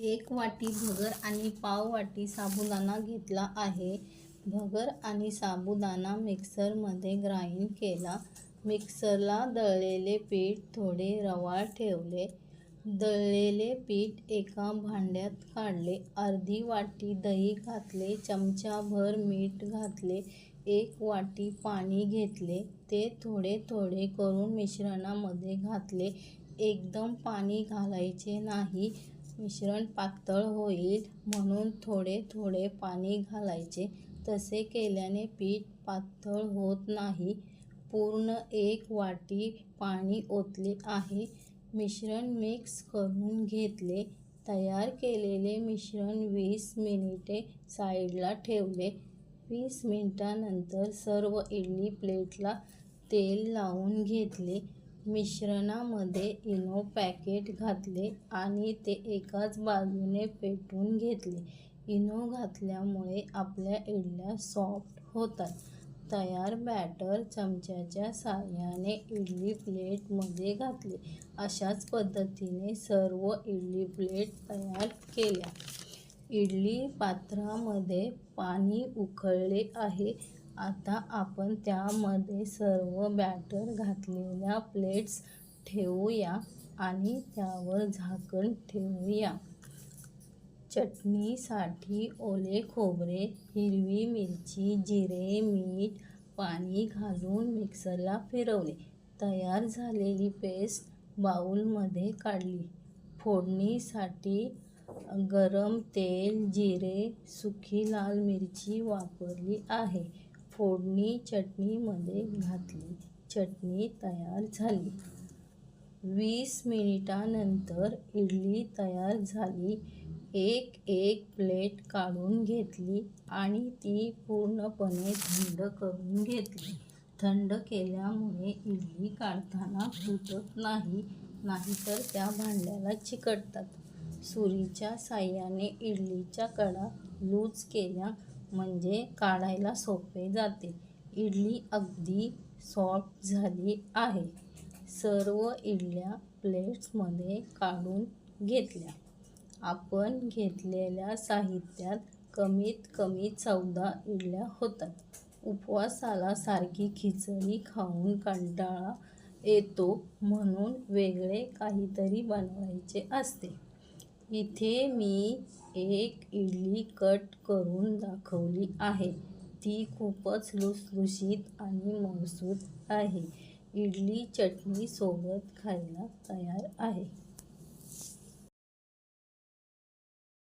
एक वाटी भगर आणि पाव वाटी साबुदाणा घेतला आहे. भगर आणि साबुदाणा मिक्सरमध्ये ग्राइंड केला. मिक्सरला दळलेले पीठ थोडे रवाळ ठेवले. दळलेले पीठ एका भांड्यात काढले. अर्धी वाटी दही घातले. चमचाभर मीठ घातले. एक वाटी पाणी घेतले. ते थोडे थोडे करून मिश्रणामध्ये घातले. एकदम पाणी घालायचे नाही. मिश्रण पातळ होईल म्हणून थोडे थोडे पाणी घालायचे. तसे केल्याने पीठ पातळ होत नाही. पूर्ण एक वाटी पाणी ओतले आहे. मिश्रण मिक्स करून घेतले. तयार केलेले मिश्रण वीस मिनिटे साईडला ठेवले. वीस मिनिटानंतर सर्व इडली प्लेटला तेल लावून घेतले. मिश्रणामध्ये इनो पॅकेट घातले आणि ते एकाच बाजूने पेटवून घेतले. इनो घातल्यामुळे आपल्या इडल्या सॉफ्ट होतात. तयार बॅटर चमच्याच्या साह्याने इडली प्लेटमध्ये घातले. अशाच पद्धतीने सर्व इडली प्लेट तयार केल्या. इडली पात्रामध्ये पाणी उकळले आहे. आता आपण त्यामध्ये सर्व बॅटर घातलेल्या प्लेट्स ठेवूया आणि त्यावर झाकण ठेवूया. चटणीसाठी ओले खोबरे हिरवी मिरची जिरे मीठ पाणी घालून मिक्सरला फिरवले. तयार झालेली पेस्ट बाऊलमध्ये काढली. फोडणीसाठी गरम तेल जिरे सुकी लाल मिरची वापरली आहे. फोडणी चटणीमध्ये घातली. चटणी तयार झाली. वीस मिनिटानंतर इडली तयार झाली. एक एक प्लेट काढून घेतली आणि ती पूर्णपणे थंड करून घेतली. थंड केल्यामुळे इडली काढताना फुटत नाही नाहीतर त्या भांड्याला चिकटतात. सुरीच्या साह्याने इडलीच्या कडा लूज केल्या म्हणजे काढायला सोपे जाते. इडली अगदी सॉफ्ट झाली आहे. सर्व इडल्या प्लेट्समध्ये काढून घेतल्या. आपण घेतलेल्या साहित्यात कमीत कमी चौदा इडल्या होतात. उपवासाला सारखी खिचडी खाऊन कंटाळा येतो म्हणून वेगळे काहीतरी बनवायचे असते. इथे मी एक इडली कट करून दाखवली आहे. ती खूपच लुसलुशीत आणि मऊसूत आहे. इडली चटणीसोबत खायला तयार आहे.